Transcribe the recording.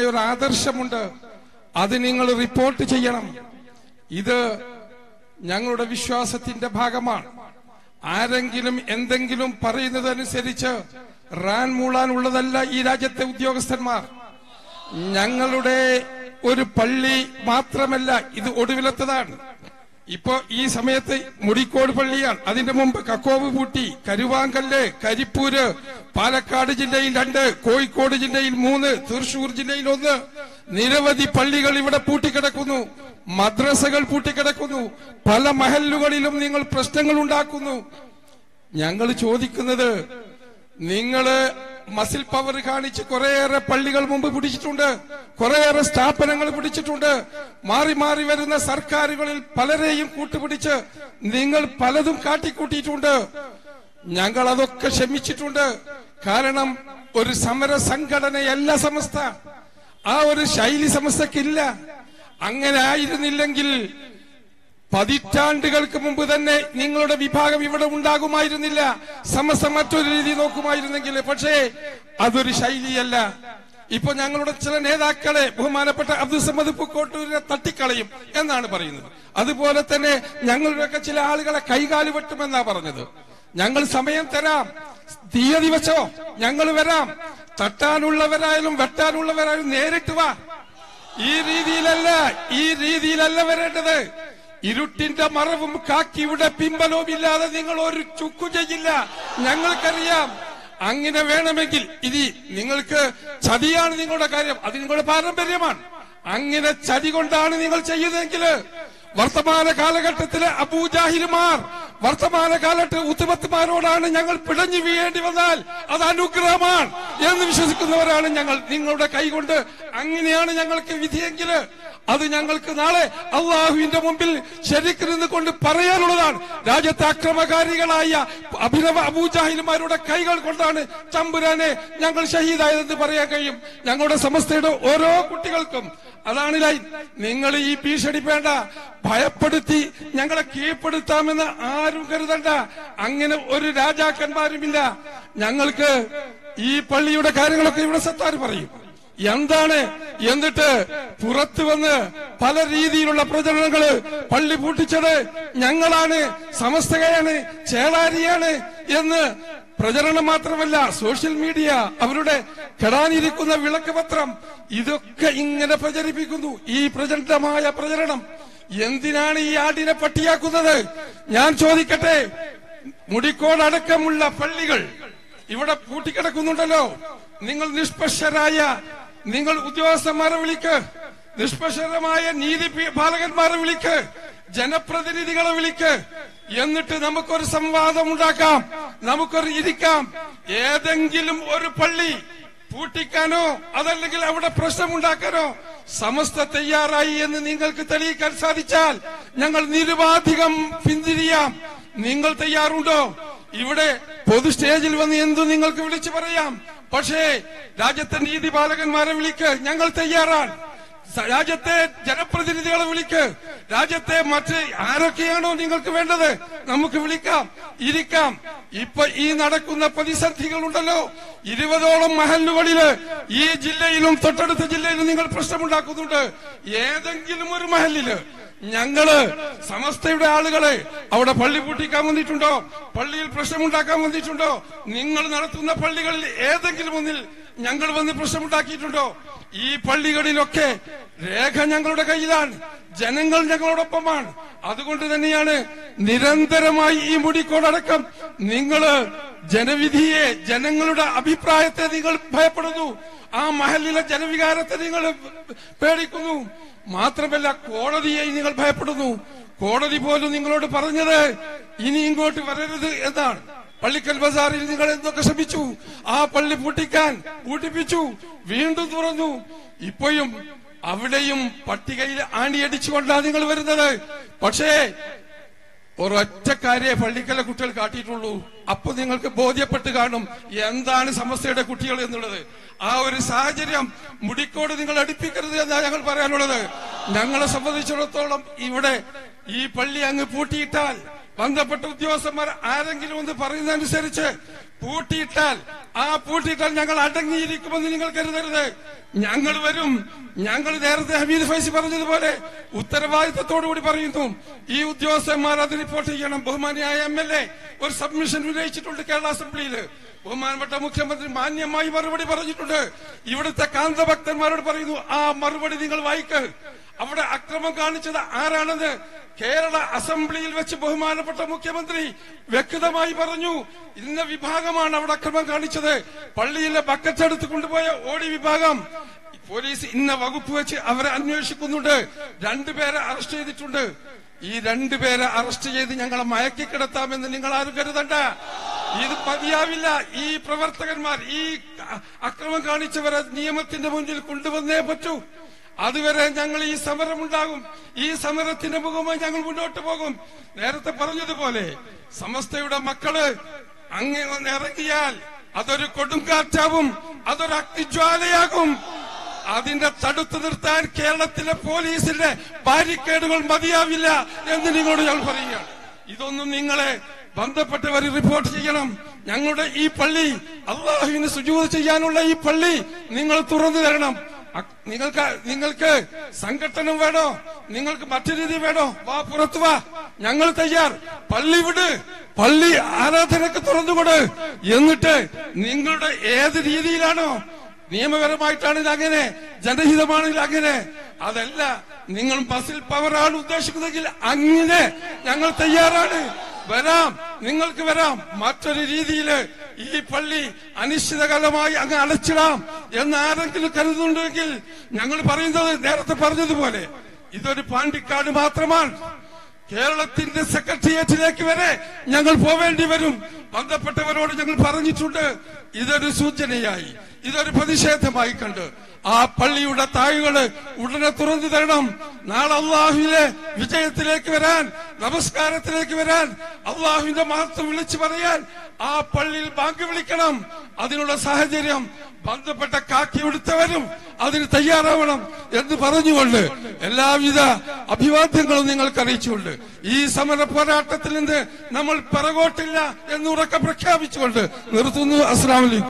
ഒരു ആദർശമുണ്ട്. അത് നിങ്ങൾ റിപ്പോർട്ട് ചെയ്യണം. ഇത് ഞങ്ങളുടെ വിശ്വാസത്തിന്റെ ഭാഗമാണ്. ആരെങ്കിലും എന്തെങ്കിലും പറയുന്നതനുസരിച്ച് റാൻ മൂളാൻ ഉള്ളതല്ല ഈ രാജ്യത്തെ ഉദ്യോഗസ്ഥന്മാർ. ഞങ്ങളുടെ ഒരു പള്ളി മാത്രമല്ല ഇത് ഒടുവിലത്തതാണ്. ഇപ്പോ ഈ സമയത്ത് മുടിക്കോട് പള്ളിയാണ് അതിന്റെ മുമ്പ് കക്കോവ് പൂട്ടി കരുവാങ്കല്ല് കരിപ്പൂര് പാലക്കാട് ജില്ലയിൽ രണ്ട് കോഴിക്കോട് ജില്ലയിൽ മൂന്ന് തൃശൂർ ജില്ലയിൽ ഒന്ന്. നിരവധി പള്ളികൾ ഇവിടെ പൂട്ടിക്കിടക്കുന്നു. മദ്രസകൾ പൂട്ടിക്കിടക്കുന്നു. പല മഹല്ലുകളിലും നിങ്ങൾ പ്രശ്നങ്ങൾ ഉണ്ടാക്കുന്നു. ഞങ്ങൾ ചോദിക്കുന്നത് നിങ്ങൾ മസിൽ പവർ കാണിച്ച് കുറേയേറെ പള്ളികൾ മുമ്പ് പിടിച്ചിട്ടുണ്ട്. കുറേയേറെ സ്ഥാപനങ്ങൾ പിടിച്ചിട്ടുണ്ട്. മാറി മാറി വരുന്ന സർക്കാരുകളിൽ പലരെയും കൂട്ടുപിടിച്ച് നിങ്ങൾ പലതും കാട്ടിക്കൂട്ടിയിട്ടുണ്ട്. ഞങ്ങൾ അതൊക്കെ ക്ഷമിച്ചിട്ടുണ്ട്. കാരണം ഒരു സമര സംഘടനയല്ല സമസ്ത. ആ ഒരു ശൈലി സമസ്തക്കില്ല. അങ്ങനെ ആയിരുന്നില്ലെങ്കിൽ പതിറ്റാണ്ടുകൾക്ക് മുമ്പ് തന്നെ നിങ്ങളുടെ വിഭാഗം ഇവിടെ ഉണ്ടാകുമായിരുന്നില്ല. സമസ്ത മറ്റൊരു രീതി നോക്കുമായിരുന്നെങ്കിൽ പക്ഷേ അതൊരു ശൈലിയല്ല. ഇപ്പൊ ഞങ്ങളുടെ ചില നേതാക്കളെ ബഹുമാനപ്പെട്ട അബ്ദുൽ സമ്മദ് പൂക്കോട്ടൂരിനെ തട്ടിക്കളയും എന്നാണ് പറയുന്നത്. അതുപോലെ തന്നെ ഞങ്ങളുടെയൊക്കെ ചില ആളുകളെ കൈകാലി വെട്ടുമെന്നാ പറഞ്ഞത്. ഞങ്ങൾ സമയം തരാം. തീയതി വെച്ചോ. ഞങ്ങൾ വരാം. തട്ടാനുള്ളവരായാലും വെട്ടാനുള്ളവരായാലും നേരിട്ട് വാ. ഈ രീതിയിലല്ല ഈ രീതിയിലല്ല വരേണ്ടത്. ഇരുട്ടിന്റെ മറവും കാക്കിയുടെ പിമ്പലവും ഇല്ലാതെ നിങ്ങൾ ഒരു ചുക്കു ചെയ്യില്ല. ഞങ്ങൾക്കറിയാം. അങ്ങനെ വേണമെങ്കിൽ ഇനി നിങ്ങൾക്ക് ചതിയാണ് നിങ്ങളുടെ കാര്യം. അത് നിങ്ങളുടെ പാരമ്പര്യമാണ്. അങ്ങനെ ചതി കൊണ്ടാണ് നിങ്ങൾ ചെയ്യുന്നതെങ്കിൽ വർത്തമാന കാലഘട്ടത്തിലെ അബൂജാഹിരുമാർ വർത്തമാന കാലത്ത് ഉത്തുമത്തുമാരോടാണ് ഞങ്ങൾ പിടഞ്ഞു വീഴേണ്ടി വന്നാൽ അത് അനുഗ്രഹമാണ് എന്ന് വിശ്വസിക്കുന്നവരാണ് ഞങ്ങൾ. നിങ്ങളുടെ കൈകൊണ്ട് അങ്ങനെയാണ് ഞങ്ങൾക്ക് വിധിയെങ്കിൽ അത് ഞങ്ങൾക്ക് നാളെ അള്ളാഹുവിന്റെ മുമ്പിൽ ശരിക്ക് നിന്ന് കൊണ്ട് പറയാനുള്ളതാണ്. രാജ്യത്തെ അക്രമകാരികളായ അഭിനവ അബൂജാഹിന്മാരുടെ കൈകൾ കൊണ്ടാണ് ചമ്പുരാനെ ഞങ്ങൾ ഷഹീദായതെന്ന് പറയാൻ കഴിയും. ഞങ്ങളുടെ സമസ്തയുടെ ഓരോ കുട്ടികൾക്കും. അതാണ് ലൈൻ. നിങ്ങൾ ഈ ഭീഷണി വേണ്ട ഭയപ്പെടുത്തി ഞങ്ങളെ കീഴ്പ്പെടുത്താമെന്ന് ആരും കരുതണ്ട. അങ്ങനെ ഒരു രാജാക്കന്മാരുമില്ല. ഞങ്ങൾക്ക് ഈ പള്ളിയുടെ കാര്യങ്ങളൊക്കെ ഇവിടെ സത്താർ പറയും. എന്താണ് എന്നിട്ട് പുറത്തു വന്ന് പല രീതിയിലുള്ള പ്രചരണങ്ങൾ പള്ളി പൂട്ടിച്ചത് ഞങ്ങളാണ് സമസ്തകയാണ് ചേളാരിയാണ് എന്ന് പ്രചരണം മാത്രമല്ല സോഷ്യൽ മീഡിയ അവരുടെ കെടാനിരിക്കുന്ന വിളക്ക് പത്രം ഇതൊക്കെ ഇങ്ങനെ പ്രചരിപ്പിക്കുന്നു. ഈ പ്രചണ്ഡമായ പ്രചരണം എന്തിനാണ് ഈ ആടിനെ പട്ടിയാക്കുന്നത്? ഞാൻ ചോദിക്കട്ടെ. മുടിക്കോടക്കമുള്ള പള്ളികൾ ഇവിടെ പൂട്ടിക്കിടക്കുന്നുണ്ടല്ലോ. നിങ്ങൾ നിഷ്പക്ഷരായ നിങ്ങൾ ഉദ്യോഗസ്ഥന്മാരെ വിളിക്ക്. നിഷ്പക്ഷരമായ നീതി പാലകന്മാരെ വിളിക്ക്. ജനപ്രതിനിധികളെ വിളിക്ക്. എന്നിട്ട് നമുക്കൊരു സംവാദം ഉണ്ടാക്കാം. നമുക്കൊരു ഇരിക്കാം. ഏതെങ്കിലും ഒരു പള്ളി പൂട്ടിക്കാനോ അതല്ലെങ്കിൽ അവിടെ പ്രശ്നമുണ്ടാക്കാനോ സമസ്ത തയ്യാറായി എന്ന് നിങ്ങൾക്ക് തെളിയിക്കാൻ സാധിച്ചാൽ ഞങ്ങൾ നിരുപാധികം പിന്തിരിയാം. നിങ്ങൾ തയ്യാറുണ്ടോ? ഇവിടെ പൊതു സ്റ്റേജിൽ വന്ന് എന്തു നിങ്ങൾക്ക് വിളിച്ചു പറയാം? പക്ഷേ രാജ്യത്തെ നീതിപാലകന്മാരെ വിളിക്ക്. ഞങ്ങൾ തയ്യാറാണ്. രാജ്യത്തെ ജനപ്രതിനിധികളെ വിളിക്ക്. രാജ്യത്തെ മറ്റ് ആരൊക്കെയാണോ നിങ്ങൾക്ക് വേണ്ടത് നമുക്ക് വിളിക്കാം. ഇരിക്കാം. ഇപ്പൊ ഈ നടക്കുന്ന പ്രതിസന്ധികളുണ്ടല്ലോ. ഇരുപതോളം മഹലുകളിൽ ഈ ജില്ലയിലും തൊട്ടടുത്ത ജില്ലയിലും നിങ്ങൾ പ്രശ്നമുണ്ടാക്കുന്നുണ്ട്. ഏതെങ്കിലും ഒരു മഹലിൽ ഞങ്ങൾ സമസ്തയുടെ ആളുകളെ അവിടെ പള്ളി പൂട്ടിക്കാൻ വന്നിട്ടുണ്ടോ? പള്ളിയിൽ പ്രശ്നമുണ്ടാക്കാൻ വന്നിട്ടുണ്ടോ? നിങ്ങൾ നടത്തുന്ന പള്ളികളിൽ ഏതെങ്കിലും ഒന്നിൽ ഞങ്ങൾ വന്ന് പ്രശ്നമുണ്ടാക്കിയിട്ടുണ്ടോ? ഈ പള്ളികളിലൊക്കെ രേഖ ഞങ്ങളുടെ കയ്യിലാണ്. ജനങ്ങൾ ഞങ്ങളോടൊപ്പമാണ്. അതുകൊണ്ട് തന്നെയാണ് നിരന്തരമായി ഈ മുടിക്കോടടക്കം. നിങ്ങൾ ജനവിധിയെ ജനങ്ങളുടെ അഭിപ്രായത്തെ നിങ്ങൾ ഭയപ്പെടുന്നു. ആ മഹലിലെ ജനവികാരത്തെ നിങ്ങൾ പേടിക്കുന്നു. മാത്രമല്ല കോടതിയെ നിങ്ങൾ ഭയപ്പെടുന്നു. കോടതി പോലും നിങ്ങളോട് പറഞ്ഞത് ഇനി ഇങ്ങോട്ട് വരരുത് എന്നാണ്. പള്ളിക്കൽ ബസാറിൽ നിങ്ങൾ എന്തൊക്കെ ശ്രമിച്ചു? ആ പള്ളി പൂട്ടിക്കാൻ പൂട്ടിപ്പിച്ചു വീണ്ടും തുറന്നു. ഇപ്പോഴും അവിടെയും പട്ടികയിൽ ആണിയടിച്ചുകൊണ്ടാണ് നിങ്ങൾ വരുന്നത്. പക്ഷേ ഒരൊറ്റ കാര്യേ പള്ളിക്കലെ കുട്ടികൾ കാട്ടിയിട്ടുള്ളൂ. അപ്പൊ നിങ്ങൾക്ക് ബോധ്യപ്പെട്ട് കാണും എന്താണ് സമസ്തയുടെ കുട്ടികൾ എന്നുള്ളത്. ആ ഒരു സാഹചര്യം മുടിക്കോട് നിങ്ങൾ അടുപ്പിക്കരുത് എന്നാണ് ഞങ്ങൾ പറയാനുള്ളത്. ഞങ്ങളെ സംബന്ധിച്ചിടത്തോളം ഇവിടെ ഈ പള്ളി അങ്ങ് പൂട്ടിയിട്ടാൽ ബന്ധപ്പെട്ട ഉദ്യോഗസ്ഥന്മാർ ആരെങ്കിലും ഒന്ന് പറയുന്നതനുസരിച്ച് പൂട്ടിയിട്ടാൽ ആ പൂട്ടിയിട്ടാൽ ഞങ്ങൾ അടങ്ങിയിരിക്കുമെന്ന് നിങ്ങൾ കരുതരുത്. ഞങ്ങൾ വരും. ഞങ്ങൾ നേരത്തെ ഹമീദ് ഫൈസി പറഞ്ഞതുപോലെ ഉത്തരവാദിത്തത്തോടുകൂടി പറയുന്നു. ഈ ഉദ്യോഗസ്ഥന്മാർ അത് റിപ്പോർട്ട് ചെയ്യണം. ബഹുമാനിയായ എം എൽ എ ഒരു സബ്മിഷൻ ഉന്നയിച്ചിട്ടുണ്ട് കേരള അസംബ്ലിയിൽ ബഹുമാനപ്പെട്ട മുഖ്യമന്ത്രി മാന്യമായി മറുപടി പറഞ്ഞിട്ടുണ്ട്. ഇവിടുത്തെ കാന്തഭക്തന്മാരോട് പറയുന്നു ആ മറുപടി നിങ്ങൾ വായിക്ക് അവിടെ അക്രമം കാണിച്ചത് ആരാണെന്ന് കേരള അസംബ്ലിയിൽ വെച്ച് ബഹുമാനപ്പെട്ട മുഖ്യമന്ത്രി വ്യക്തമായി പറഞ്ഞു. ഇന്ന വിഭാഗമാണ് അവിടെ അക്രമം കാണിച്ചത്. പള്ളിയിലെ ബക്കറ്റ് എടുത്ത് കൊണ്ടുപോയ ഓടി വിഭാഗം. പോലീസ് ഇന്ന വകുപ്പ് വെച്ച് അവരെ അന്വേഷിക്കുന്നുണ്ട്. രണ്ടുപേരെ അറസ്റ്റ് ചെയ്തിട്ടുണ്ട്. ഈ രണ്ടുപേരെ അറസ്റ്റ് ചെയ്ത് ഞങ്ങളെ മയക്കി കിടത്താമെന്ന് നിങ്ങൾ ആരും കരുതണ്ട. ഇത് പതിയാവില്ല ഈ പ്രവർത്തകന്മാർ ഈ അക്രമം കാണിച്ചവരെ നിയമത്തിന്റെ മുന്നിൽ കൊണ്ടുവന്നേ പറ്റൂ. അതുവരെ ഞങ്ങൾ ഈ സമരം ഉണ്ടാകും ഈ സമരത്തിന്റെ മുഖമായി ഞങ്ങൾ മുന്നോട്ട് പോകും. നേരത്തെ പറഞ്ഞതുപോലെ സമസ്തയുടെ മക്കൾ അങ്ങനെ ഇറങ്ങിയാൽ അതൊരു കൊടുങ്കാറ്റാവും അതൊരു അഗ്നിജ്വാലയാകും. അതിന്റെ തടുത്തു നിർത്താൻ കേരളത്തിലെ പോലീസിന്റെ ബാരിക്കേഡുകൾ മതിയാവില്ല എന്ന് നിങ്ങളോട് ഞാൻ പറയുകയാണ്. ഇതൊന്നും നിങ്ങളെ ബന്ധപ്പെട്ടവർ റിപ്പോർട്ട് ചെയ്യണം. ഞങ്ങളുടെ ഈ പള്ളി അള്ളാഹുവിന് സുജൂത് ചെയ്യാനുള്ള ഈ പള്ളി നിങ്ങൾ തുറന്നു തരണം. നിങ്ങൾക്ക് നിങ്ങൾക്ക് സംഘടനം വേണോ? നിങ്ങൾക്ക് മറ്റു രീതി വേണോ? വാ പുറത്തു വാ. ഞങ്ങൾ തയ്യാർ. പള്ളി വിട്. പള്ളി ആരാധനക്ക് തുറന്നുകൊട്. എന്നിട്ട് നിങ്ങളുടെ ഏത് രീതിയിലാണോ നിയമപരമായിട്ടാണെങ്കിൽ അങ്ങനെ ജനഹിതമാണെങ്കിൽ അങ്ങനെ അതല്ല നിങ്ങൾ ബസിൽ പവറാണ് ഉദ്ദേശിക്കുന്നതെങ്കിൽ അങ്ങനെ ഞങ്ങൾ തയ്യാറാണ്. വരാം നിങ്ങൾക്ക് വരാം. മറ്റൊരു രീതിയിൽ ഈ പള്ളി അനിശ്ചിതകാലമായി അങ്ങ് അടച്ചിടാം എന്ന് ആരെങ്കിലും കരുതുന്നുണ്ടെങ്കിൽ ഞങ്ങൾ പറയുന്നത് നേരത്തെ പറഞ്ഞതുപോലെ ഇതൊരു പാണ്ടിക്കാട് മാത്രമാണ്. കേരളത്തിന്റെ സെക്രട്ടേറിയറ്റിലേക്ക് വരെ ഞങ്ങൾ പോവേണ്ടി വരും. ബന്ധപ്പെട്ടവരോട് ഞങ്ങൾ പറഞ്ഞിട്ടുണ്ട് ഇതൊരു സൂചനയായി ഇതൊരു പ്രതിഷേധമായി കണ്ട്. ആ പള്ളിയുടെ താഴുകൾ ഉടനെ തുറന്നു തരണം. നാളെ അള്ളാഹുവിലെ വിജയത്തിലേക്ക് വരാൻ നമസ്കാരത്തിലേക്ക് വരാൻ അള്ളാഹുവിന്റെ മഹത്വം വിളിച്ചു പറയാൻ ആ പള്ളിയിൽ ബാങ്ക് വിളിക്കണം. അതിനുള്ള സാഹചര്യം ബന്ധപ്പെട്ട കാക്കി എടുത്തവരും അതിന് തയ്യാറാവണം എന്ന് പറഞ്ഞുകൊണ്ട് എല്ലാവിധ അഭിവാദ്യങ്ങളും നിങ്ങൾക്ക് അറിയിച്ചുകൊണ്ട് ഈ സമര പോരാട്ടത്തിൽ നിന്ന് നമ്മൾ പിറകോട്ടില്ല എന്ന് ഉറക്കെ പ്രഖ്യാപിച്ചുകൊണ്ട് നിർത്തുന്നു. അസ്ലാം